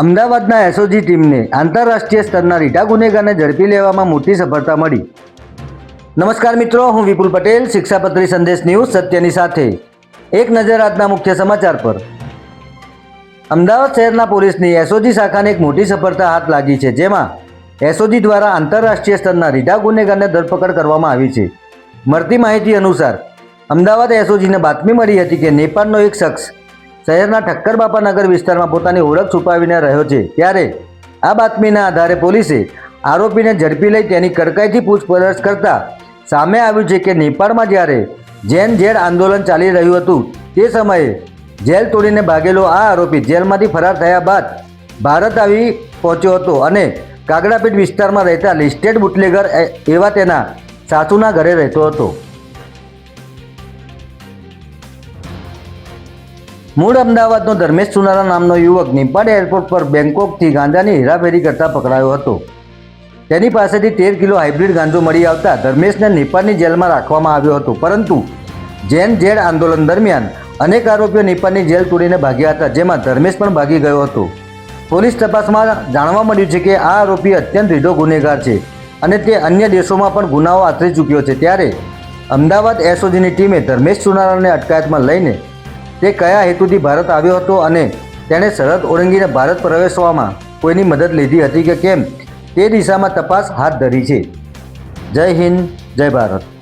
અમદાવાદના એસઓજી ટીમને આંતરરાષ્ટ્રીય સ્તરના રીટા ગુનેગારને ઝડપી લેવામાં મોટી સફળતા મળી. નમસ્કાર મિત્રો, હું વિપુલ પટેલ, શિક્ષાપત્રી સંદેશ ન્યૂઝ સત્યની સાથે. એક નજર આજના મુખ્ય સમાચાર પર. અમદાવાદ શહેરના પોલીસની એસઓજી શાખાને એક મોટી સફળતા હાથ લાગી છે, જેમાં એસઓજી દ્વારા આંતરરાષ્ટ્રીય સ્તરના રીઢા ગુનેગારને ધરપકડ કરવામાં આવી છે. મળતી માહિતી અનુસાર, અમદાવાદ એસઓજીને બાતમી મળી હતી કે નેપાળનો એક શખ્સ શહેરના ઠક્કરબાપા નગર વિસ્તારમાં પોતાની ઓળખ છુપાવીને રહ્યો છે. ત્યારે આ બાતમીના આધારે પોલીસે આરોપીને ઝડપી લઈ તેની કડકાઈથી પૂછપરછ કરતા સામે આવ્યું છે કે નેપાળમાં જ્યારે જેન ઝેડ આંદોલન ચાલી રહ્યું હતું, તે સમયે જેલ તોડીને ભાગેલો આ આરોપી જેલમાંથી ફરાર થયા બાદ ભારત આવી પહોંચ્યો હતો અને કાગડાપીઠ વિસ્તારમાં રહેતા લિસ્ટેડ બુટલેગર એવા તેના સાસુના ઘરે રહેતો હતો. મૂળ અમદાવાદનો ધર્મેશ સુનારા નામનો યુવક નિપાડ એરપોર્ટ પર બેંકોકથી ગાંજાની હેરાફેરી કરતા પકડાયો હતો. તેની પાસેથી તેર કિલો હાઇબ્રિડ ગાંજો મળી આવતા ધર્મેશને નેપાળની જેલમાં રાખવામાં આવ્યો હતો. પરંતુ જૈન ઝેડ આંદોલન દરમિયાન અનેક આરોપીઓ નેપાળની જેલ તોડીને ભાગ્યા હતા, જેમાં ધર્મેશ પણ ભાગી ગયો હતો. પોલીસ તપાસમાં જાણવા મળ્યું છે કે આ આરોપી અત્યંત રીઢો ગુનેગાર છે અને તે અન્ય દેશોમાં પણ ગુનાઓ આચરી ચૂક્યો છે. ત્યારે અમદાવાદ એસઓજીની ટીમે ધર્મેશ સુનારાને અટકાયતમાં લઈને તે કયા હેતુથી ભારત આવ્યો હતો અને તેણે સરહદ ઓળંગીને ભારત પ્રવેશવામાં કોઈની મદદ લીધી હતી કે કેમ? તે દિશામાં તપાસ હાથ ધરી છે. જય હિન્દ, જય ભારત.